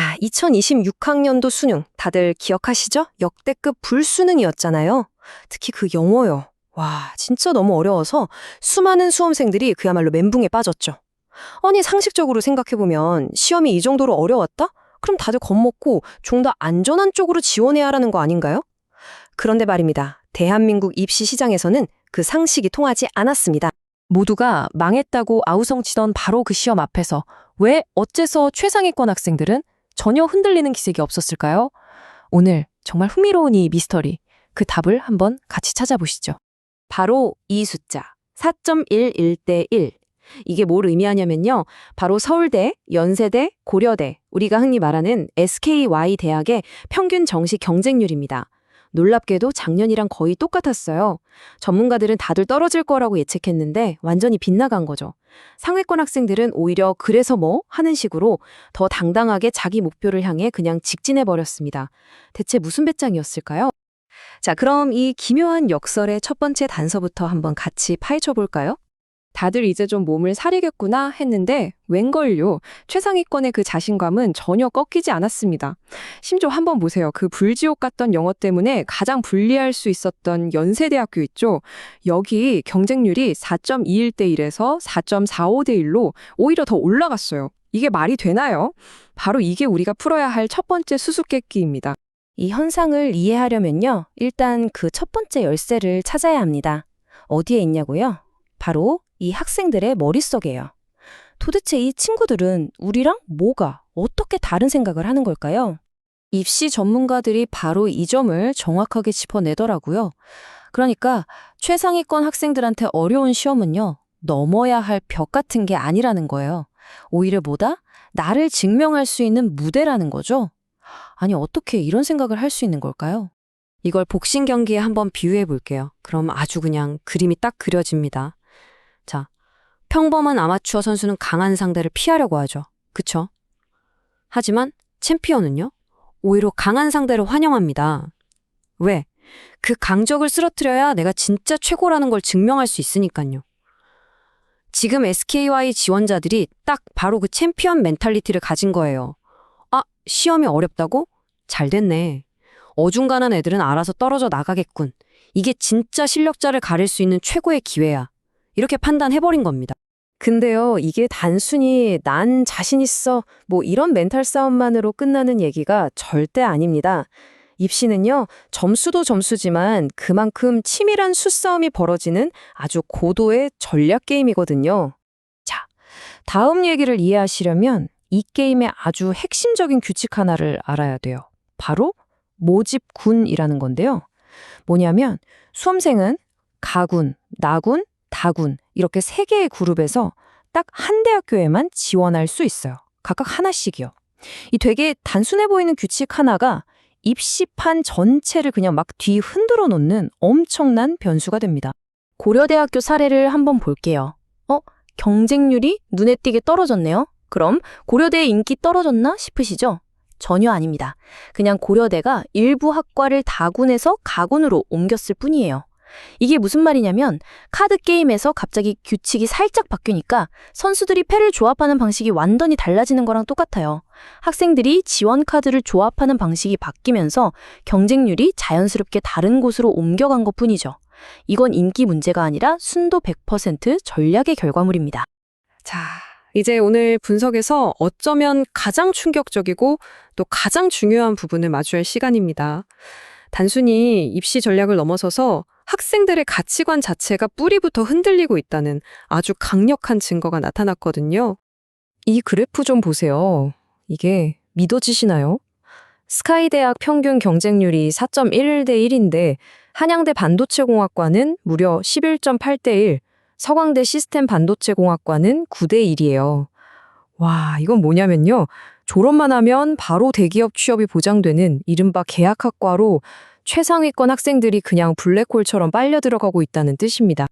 자, 2026학년도 수능 다들 기억하시죠? 역대급 불수능이었잖아요. 특히 그 영어요. 와, 진짜 너무 어려워서 수많은 수험생들이 그야말로 멘붕에 빠졌죠. 아니, 상식적으로 생각해보면 시험이 이 정도로 어려웠다? 그럼 다들 겁먹고 좀 더 안전한 쪽으로 지원해야 하라는 거 아닌가요? 그런데 말입니다. 대한민국 입시 시장에서는 그 상식이 통하지 않았습니다. 모두가 망했다고 아우성치던 바로 그 시험 앞에서 왜 어째서 최상위권 학생들은 전혀 흔들리는 기색이 없었을까요? 오늘 정말 흥미로운 이 미스터리, 그 답을 한번 같이 찾아보시죠. 바로 이 숫자, 4.11 대 1. 이게 뭘 의미하냐면요. 바로 서울대, 연세대, 고려대, 우리가 흔히 말하는 SKY 대학의 평균 정시 경쟁률입니다. 놀랍게도 작년이랑 거의 똑같았어요. 전문가들은 다들 떨어질 거라고 예측했는데 완전히 빗나간 거죠. 상위권 학생들은 오히려 그래서 뭐 하는 식으로 더 당당하게 자기 목표를 향해 그냥 직진해 버렸습니다. 대체 무슨 배짱이었을까요? 자, 그럼 이 기묘한 역설의 첫 번째 단서부터 한번 같이 파헤쳐 볼까요? 다들 이제 좀 몸을 사리겠구나 했는데 웬걸요. 최상위권의 그 자신감은 전혀 꺾이지 않았습니다. 심지어 한번 보세요. 그 불지옥 같던 영어 때문에 가장 불리할 수 있었던 연세대학교 있죠. 여기 경쟁률이 4.21 대 1에서 4.45 대 1로 오히려 더 올라갔어요. 이게 말이 되나요? 바로 이게 우리가 풀어야 할 첫 번째 수수께끼입니다. 이 현상을 이해하려면요. 일단 그 첫 번째 열쇠를 찾아야 합니다. 어디에 있냐고요? 바로 이 학생들의 머릿속에요. 도대체 이 친구들은 우리랑 뭐가 어떻게 다른 생각을 하는 걸까요? 입시 전문가들이 바로 이 점을 정확하게 짚어내더라고요. 그러니까 최상위권 학생들한테 어려운 시험은요, 넘어야 할 벽 같은 게 아니라는 거예요. 오히려 뭐다? 나를 증명할 수 있는 무대라는 거죠. 아니, 어떻게 이런 생각을 할 수 있는 걸까요? 이걸 복싱 경기에 한번 비유해 볼게요. 그럼 아주 그냥 그림이 딱 그려집니다. 자, 평범한 아마추어 선수는 강한 상대를 피하려고 하죠. 그쵸? 하지만 챔피언은요? 오히려 강한 상대를 환영합니다. 왜? 그 강적을 쓰러뜨려야 내가 진짜 최고라는 걸 증명할 수 있으니까요. 지금 SKY 지원자들이 딱 바로 그 챔피언 멘탈리티를 가진 거예요. 아, 시험이 어렵다고? 잘 됐네. 어중간한 애들은 알아서 떨어져 나가겠군. 이게 진짜 실력자를 가릴 수 있는 최고의 기회야. 이렇게 판단해버린 겁니다. 근데요, 이게 단순히 난 자신 있어, 뭐 이런 멘탈 싸움만으로 끝나는 얘기가 절대 아닙니다. 입시는요, 점수도 점수지만 그만큼 치밀한 수싸움이 벌어지는 아주 고도의 전략 게임이거든요. 자, 다음 얘기를 이해하시려면 이 게임의 아주 핵심적인 규칙 하나를 알아야 돼요. 바로 모집군이라는 건데요. 뭐냐면 수험생은 가군, 나군, 다군 이렇게 세 개의 그룹에서 딱 한 대학교에만 지원할 수 있어요. 각각 하나씩이요. 이 되게 단순해 보이는 규칙 하나가 입시판 전체를 그냥 막 뒤 흔들어 놓는 엄청난 변수가 됩니다. 고려대학교 사례를 한번 볼게요. 어? 경쟁률이 눈에 띄게 떨어졌네요. 그럼 고려대의 인기 떨어졌나 싶으시죠? 전혀 아닙니다. 그냥 고려대가 일부 학과를 다군에서 가군으로 옮겼을 뿐이에요. 이게 무슨 말이냐면 카드 게임에서 갑자기 규칙이 살짝 바뀌니까 선수들이 패를 조합하는 방식이 완전히 달라지는 거랑 똑같아요. 학생들이 지원 카드를 조합하는 방식이 바뀌면서 경쟁률이 자연스럽게 다른 곳으로 옮겨간 것 뿐이죠. 이건 인기 문제가 아니라 순도 100% 전략의 결과물입니다. 자, 이제 오늘 분석에서 어쩌면 가장 충격적이고 또 가장 중요한 부분을 마주할 시간입니다. 단순히 입시 전략을 넘어서서 학생들의 가치관 자체가 뿌리부터 흔들리고 있다는 아주 강력한 증거가 나타났거든요. 이 그래프 좀 보세요. 이게 믿어지시나요? 스카이 대학 평균 경쟁률이 4.11대 1인데 한양대 반도체공학과는 무려 11.8대 1, 서강대 시스템 반도체공학과는 9대 1이에요. 와, 이건 뭐냐면요. 졸업만 하면 바로 대기업 취업이 보장되는 이른바 계약학과로 최상위권 학생들이 그냥 블랙홀처럼 빨려 들어가고 있다는 뜻입니다.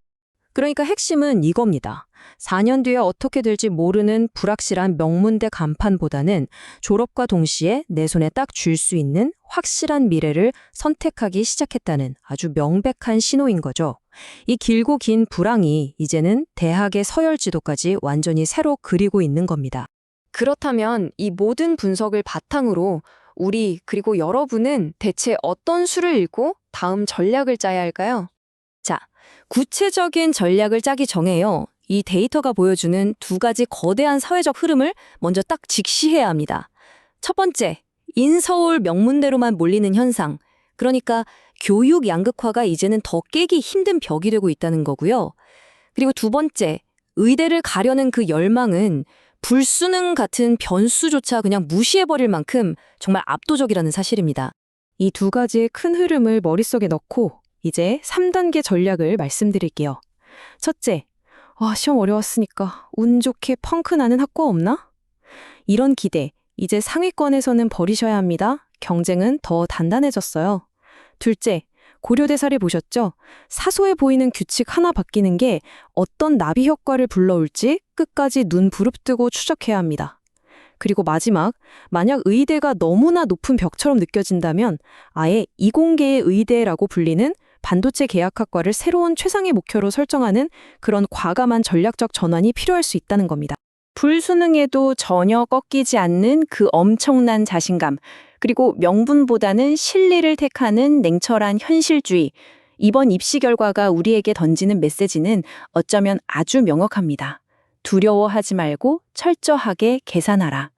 그러니까 핵심은 이겁니다. 4년 뒤에 어떻게 될지 모르는 불확실한 명문대 간판보다는 졸업과 동시에 내 손에 딱 줄 수 있는 확실한 미래를 선택하기 시작했다는 아주 명백한 신호인 거죠. 이 길고 긴 불황이 이제는 대학의 서열 지도까지 완전히 새로 그리고 있는 겁니다. 그렇다면 이 모든 분석을 바탕으로 우리 그리고 여러분은 대체 어떤 수를 읽고 다음 전략을 짜야 할까요? 자, 구체적인 전략을 짜기 정해요. 이 데이터가 보여주는 두 가지 거대한 사회적 흐름을 먼저 딱 직시해야 합니다. 첫 번째, 인서울 명문대로만 몰리는 현상. 그러니까 교육 양극화가 이제는 더 깨기 힘든 벽이 되고 있다는 거고요. 그리고 두 번째, 의대를 가려는 그 열망은 불수능 같은 변수조차 그냥 무시해버릴 만큼 정말 압도적이라는 사실입니다. 이 두 가지의 큰 흐름을 머릿속에 넣고 이제 3단계 전략을 말씀드릴게요. 첫째, 아, 시험 어려웠으니까 운 좋게 펑크 나는 학과 없나? 이런 기대, 이제 상위권에서는 버리셔야 합니다. 경쟁은 더 단단해졌어요. 둘째, 고려대사를 보셨죠? 사소해 보이는 규칙 하나 바뀌는 게 어떤 나비 효과를 불러올지 끝까지 눈 부릅뜨고 추적해야 합니다. 그리고 마지막, 만약 의대가 너무나 높은 벽처럼 느껴진다면 아예 이공계의 의대라고 불리는 반도체 계약학과를 새로운 최상의 목표로 설정하는 그런 과감한 전략적 전환이 필요할 수 있다는 겁니다. 불수능에도 전혀 꺾이지 않는 그 엄청난 자신감, 그리고 명분보다는 실리를 택하는 냉철한 현실주의. 이번 입시 결과가 우리에게 던지는 메시지는 어쩌면 아주 명확합니다. 두려워하지 말고 철저하게 계산하라.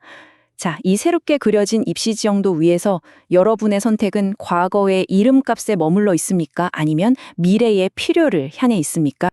자, 이 새롭게 그려진 입시 지형도 위에서 여러분의 선택은 과거의 이름값에 머물러 있습니까? 아니면 미래의 필요를 향해 있습니까?